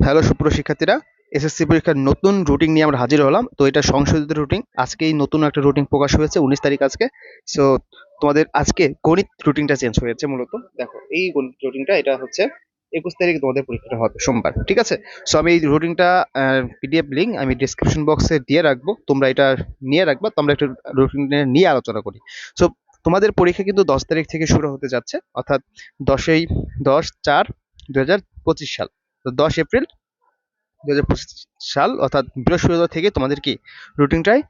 Hello সুপ্রিয় শিক্ষার্থীরা SSC পরীক্ষার নতুন রুটিন নিয়ে আমরা হাজির হলাম। তো এটা সংশোধিত রুটিন আজকেই নতুন একটা রুটিন প্রকাশ হয়েছে, উনিশ তারিখ আজকে। সো তোমাদের আজকে গণিত রুটিনটা চেঞ্জ হয়েছে মূলত। দেখো, এই গণিত রুটিনটা এটা হচ্ছে একুশ তারিখ তোমাদের পরীক্ষাটা হবে, সোমবার, ঠিক আছে? সো আমি এই রুটিনটা পিডিএফ লিঙ্ক আমি ডিসক্রিপশন বক্সে দিয়ে রাখব। তোমরা এটা নিয়ে রাখবা তোমরা একটা রুটিন নিয়ে আলোচনা করি। সো তোমাদের পরীক্ষা কিন্তু দশ তারিখ থেকে শুরু হতে যাচ্ছে, অর্থাৎ দশই দশ চার দু হাজার পঁচিশ সাল। তো দশ এপ্রিল দু হাজার পঁচিশ সাল, অর্থাৎ বৃহস্পতিবার থেকে তোমাদের কি রুটিনটাই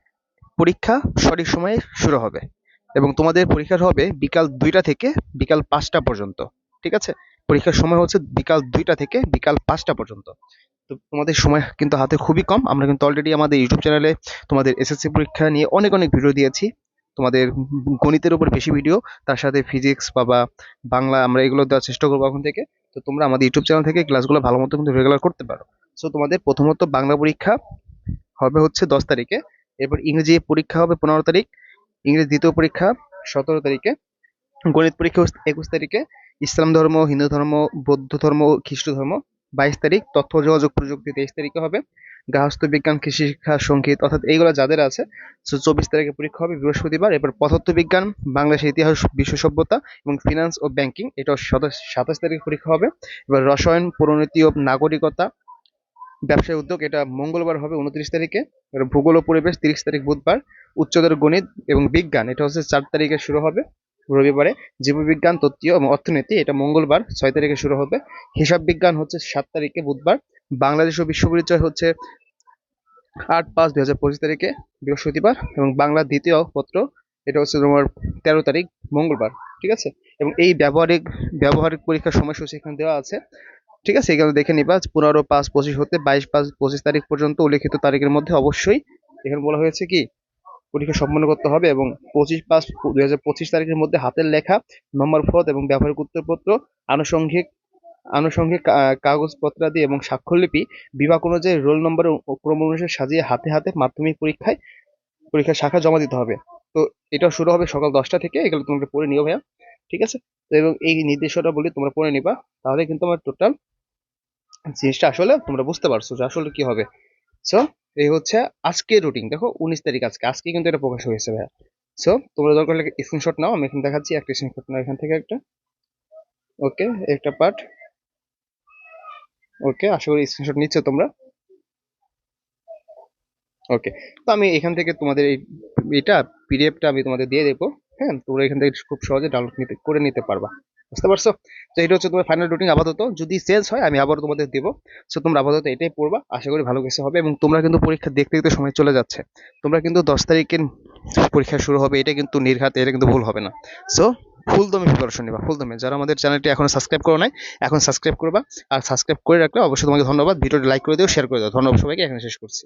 পরীক্ষা সঠিক সময়ে শুরু হবে এবং তোমাদের পরীক্ষার হবে বিকাল দুইটা থেকে বিকাল পাঁচটা পর্যন্ত, ঠিক আছে? পরীক্ষার সময় হচ্ছে বিকাল দুইটা থেকে বিকাল পাঁচটা পর্যন্ত। তো তোমাদের সময় কিন্তু হাতে খুবই কম। আমরা কিন্তু অলরেডি আমাদের ইউটিউব চ্যানেলে তোমাদের এসএসসি পরীক্ষা নিয়ে অনেক অনেক ভিডিও দিয়েছি। তোমাদের গণিতের উপর বেশি ভিডিও তার সাথে ফিজিক্স বা বাংলা আমরা এগুলো দেওয়ার চেষ্টা করব এখন থেকে। তো তোমরা আমাদের ইউটিউব চ্যানেল থেকে ক্লাসগুলো ভালো মতো কিন্তু রেগুলার করতে পারো। সো তোমাদের প্রথমত বাংলা পরীক্ষা হবে হচ্ছে দশ তারিখে। এরপর ইংরেজি পরীক্ষা হবে পনেরো তারিখ, ইংরেজি দ্বিতীয় পরীক্ষা সতেরো তারিখে, গণিত পরীক্ষা একুশ তারিখে, ইসলাম ধর্ম, হিন্দু ধর্ম, বৌদ্ধ ধর্ম, খ্রিস্ট ধর্ম বাইশ তারিখ, তথ্য, যোগাযোগ, প্রযুক্তি তেইশ তারিখে হবে। গার্হস্থ্য, বিজ্ঞান, কৃষি, শিক্ষা, সংগীত, অর্থাৎ এইগুলো যাদের আছে চব্বিশ তারিখে পরীক্ষা হবে, বৃহস্পতিবার। এরপর পদার্থ বিজ্ঞান বাংলাদেশের ইতিহাস বিশ্ব সভ্যতা এবং ফিনান্স ও ব্যাংকিং এটা সাতাশ তারিখে পরীক্ষা হবে। এবার রসায়ন, পরিণতি ও নাগরিকতা, ব্যবসায় উদ্যোগ, এটা মঙ্গলবার হবে উনত্রিশ তারিখে। এবার ভূগোল ও পরিবেশ, তিরিশ তারিখ বুধবার। উচ্চতর গণিত এবং বিজ্ঞান, এটা হচ্ছে চার তারিখে শুরু হবে রবিবারে। জীববিজ্ঞান তত্ত্বীয় এবং অর্থনীতি, এটা মঙ্গলবার, ছয় তারিখে শুরু হবে। হিসাব বিজ্ঞান হচ্ছে সাত তারিখে বুধবার। বাংলাদেশ ও বিশ্ব পরিচয় হচ্ছে আট পাঁচ দুই হাজার পঁচিশ তারিখে, বৃহস্পতিবার, এবং বাংলা দ্বিতীয় পত্র, এটা হচ্ছে তোমার তেরো তারিখ, মঙ্গলবার, ঠিক আছে? এবং এই ব্যবহারিক ব্যবহারিক পরীক্ষার সময়সূচি এখানে দেওয়া আছে, ঠিক আছে? এখানে দেখে নিবা, পনেরো পাঁচ পঁচিশ হতে বাইশ পাঁচ পঁচিশ তারিখ পর্যন্ত উল্লেখিত তারিখের মধ্যে অবশ্যই এখানে বলা হয়েছে কি, পরীক্ষা সম্পন্ন করতে হবে এবং পঁচিশ পাঁচ দুই তারিখের মধ্যে হাতের লেখা, নম্বর ফত এবং ব্যবহারিক উত্তরপত্র, আনুষঙ্গিক আনুষঙ্গিক কাগজপত্র কাগজপত্রাদি এবং স্বাক্ষরলিপি বিভাগ অনুযায়ী রোল নম্বর ক্রম অনুসারে সাজিয়ে হাতে হাতে মাধ্যমিক পরীক্ষায় পরীক্ষার শাখা জমা দিতে হবে। তো এটা শুরু হবে সকাল দশটা থেকে, এগুলো তোমরা পড়ে নিও ভাইয়া, ঠিক আছে? এবং এই নির্দেশনা বলি তোমরা পড়ে নিবা, তাহলে কিন্তু আমার টোটাল জিনিসটা আসলে তোমরা বুঝতে পারছ যে আসলে কি হবে। সো এই হচ্ছে আজকের রুটিন দেখো উনিশ তারিখ আজকে আজকে কিন্তু এটা প্রকাশ হয়েছে ভাইয়া। সো তোমরা দরকার হলে স্ক্রিনশট নাও, আমি এখানে দেখাচ্ছি, একটা স্ক্রিনশট নাও, এখান থেকে একটা। ওকে একটা পার্ট ওকে, আশা করি স্ক্রিনশট নিচ্ছ তোমরা? ওকে, তো আমি এখান থেকে তোমাদের এই এটা পিডিএফটা আমি তোমাদের দিয়ে দেবো হ্যাঁ? তোমরা এখান থেকে খুব সহজে ডাউনলোড নিতে, করে নিতে পারবা, বুঝতে পারছ? তো এটা হচ্ছে তোমার ফাইনাল রুটিন আপাতত, যদি চেঞ্জ হয় আমি আবার তোমাদের দেবো সো তোমরা আপাতত এটাই পড়বা, আশা করি ভালো কিছু হবে এবং তোমরা কিন্তু পরীক্ষা দেখতে দেখতে সময় চলে যাচ্ছে, তোমরা কিন্তু দশ তারিখে পরীক্ষা শুরু হবে, এটা কিন্তু নির্ঘাত, এটা কিন্তু ভুল হবে না সো ফুল দমে প্রিপারেশন নেবা ফুল দমে যারা আমাদের চ্যানেলটি এখনও সাবস্ক্রাইব করো নাই, এখন সাবস্ক্রাইব করবা। আর সাবস্ক্রাইব করে রাখলে অবশ্যই তোমাকে ধন্যবাদ। ভিডিওটি লাইক করে দিও শেয়ার করে দাও। ধন্যবাদ সবাইকে, এখানে শেষ করছি।